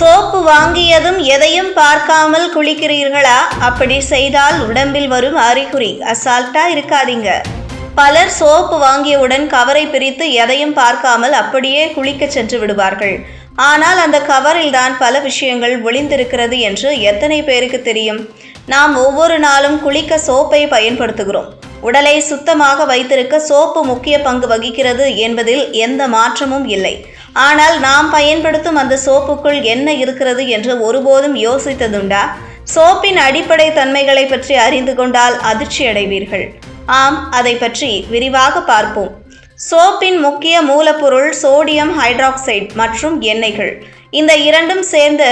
Soap வாங்கியதும் எதையும் பார்க்காமல் குளிக்கிறீர்களா? அப்படி செய்தால் உடம்பில் வரும் அறிகுறி. அசால்ட்டா இருக்காதீங்க. பலர் சோப்பு வாங்கியவுடன் கவரை பிரித்து எதையும் பார்க்காமல் அப்படியே குளிக்க சென்று விடுவார்கள். ஆனால் அந்த கவரில் தான் பல விஷயங்கள் ஒளிந்திருக்கிறது என்று எத்தனை பேருக்கு தெரியும்? நாம் ஒவ்வொரு நாளும் குளிக்க சோப்பை பயன்படுத்துகிறோம். உடலை சுத்தமாக வைத்திருக்க சோப்பு முக்கிய பங்கு வகிக்கிறது என்பதில் எந்த மாற்றமும் இல்லை. ஆனால் நாம் பயன்படுத்தும் அந்த சோப்புக்குள் என்ன இருக்கிறது என்று ஒருபோதும் யோசித்ததுண்டா? சோப்பின் அடிப்படை தன்மைகளை பற்றி அறிந்து கொண்டால் அதிர்ச்சி அடைவீர்கள். ஆம் அதை பற்றி விரிவாக பார்ப்போம். சோப்பின் முக்கிய மூலப்பொருள் சோடியம் ஹைட்ராக்சைடு மற்றும் எண்ணெய்கள். இந்த இரண்டும் சேர்ந்து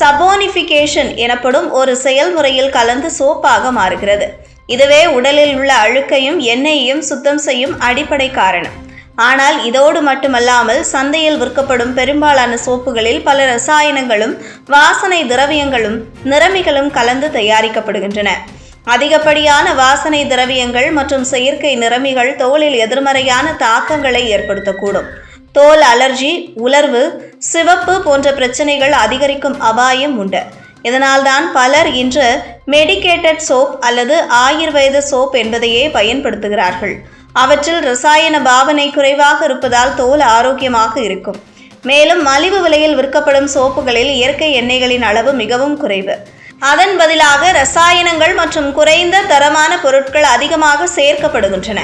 சபோனிஃபிகேஷன் எனப்படும் ஒரு செயல்முறையில் கலந்து சோப்பாக மாறுகிறது. இதுவே உடலில் உள்ள அழுக்கையும் எண்ணெயையும் சுத்தம் செய்யும் அடிப்படை காரணம். ஆனால் இதோடு மட்டுமல்லாமல் சந்தையில் விற்கப்படும் பெரும்பாலான சோப்புகளில் பல ரசாயனங்களும் வாசனை திரவியங்களும் நிறமிகளும் கலந்து தயாரிக்கப்படுகின்றன. அதிகப்படியான வாசனை திரவியங்கள் மற்றும் செயற்கை நிறமிகள் தோலில் எதிர்மறையான தாக்கங்களை ஏற்படுத்தக்கூடும். தோல் அலர்ஜி உலர்வு சிவப்பு போன்ற பிரச்சனைகள் அதிகரிக்கும் அபாயம் உண்டு. இதனால்தான் பலர் இன்று மெடிகேட்டட் சோப் அல்லது ஆயுர்வேத சோப் என்பதையே பயன்படுத்துகிறார்கள். அவற்றில் ரசாயன பாவனை குறைவாக இருப்பதால் தோல் ஆரோக்கியமாக இருக்கும். மேலும் மலிவு விலையில் விற்கப்படும் சோப்புகளில் இயற்கை எண்ணெய்களின் அளவு மிகவும் குறைவு. அதன் பதிலாக ரசாயனங்கள் மற்றும் குறைந்த தரமான பொருட்கள் அதிகமாக சேர்க்கப்படுகின்றன.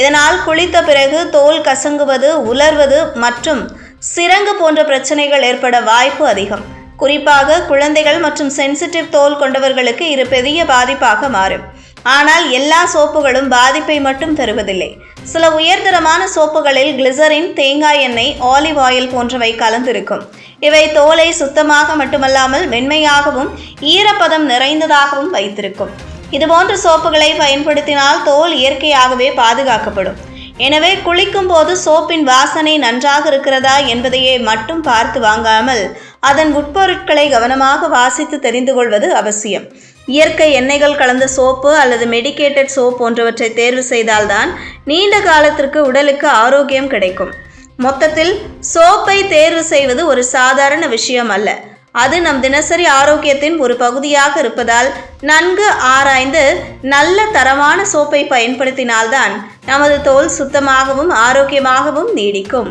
இதனால் குளித்த பிறகு தோல் கசங்குவது உலர்வது மற்றும் சிரங்கு போன்ற பிரச்சனைகள் ஏற்பட வாய்ப்பு அதிகம். குறிப்பாக குழந்தைகள் மற்றும் சென்சிட்டிவ் தோல் கொண்டவர்களுக்கு இது பெரிய பாதிப்பாக மாறும். ஆனால் எல்லா சோப்புகளும் பாதிப்பை மட்டும் தருவதில்லை. சில உயர்தரமான சோப்புகளில் கிளிசரின் தேங்காய் எண்ணெய் ஆலிவ் ஆயில் போன்றவை கலந்திருக்கும். இவை தோலை சுத்தமாக மட்டுமல்லாமல் மென்மையாகவும் ஈரப்பதம் நிறைந்ததாகவும் வைத்திருக்கும். இதுபோன்ற சோப்புகளை பயன்படுத்தினால் தோல் இயற்கையாகவே பாதுகாக்கப்படும். எனவே குளிக்கும் போது சோப்பின் வாசனை நன்றாக இருக்கிறதா என்பதையே மட்டும் பார்த்து வாங்காமல் அதன் உட்பொருட்களை கவனமாக வாசித்து தெரிந்து கொள்வது அவசியம். இயற்கை எண்ணெய்கள் கலந்த சோப்பு அல்லது மெடிகேட்டட் சோப் போன்றவற்றை தேர்வு செய்தால்தான் நீண்ட காலத்திற்கு உடலுக்கு ஆரோக்கியம் கிடைக்கும். மொத்தத்தில் சோப்பை தேர்வு செய்வது ஒரு சாதாரண விஷயம் அல்ல. அது நம் தினசரி ஆரோக்கியத்தின் ஒரு பகுதியாக இருப்பதால் நன்கு ஆராய்ந்து நல்ல தரமான சோப்பை பயன்படுத்தினால்தான் நமது தோல் சுத்தமாகவும் ஆரோக்கியமாகவும் நீடிக்கும்.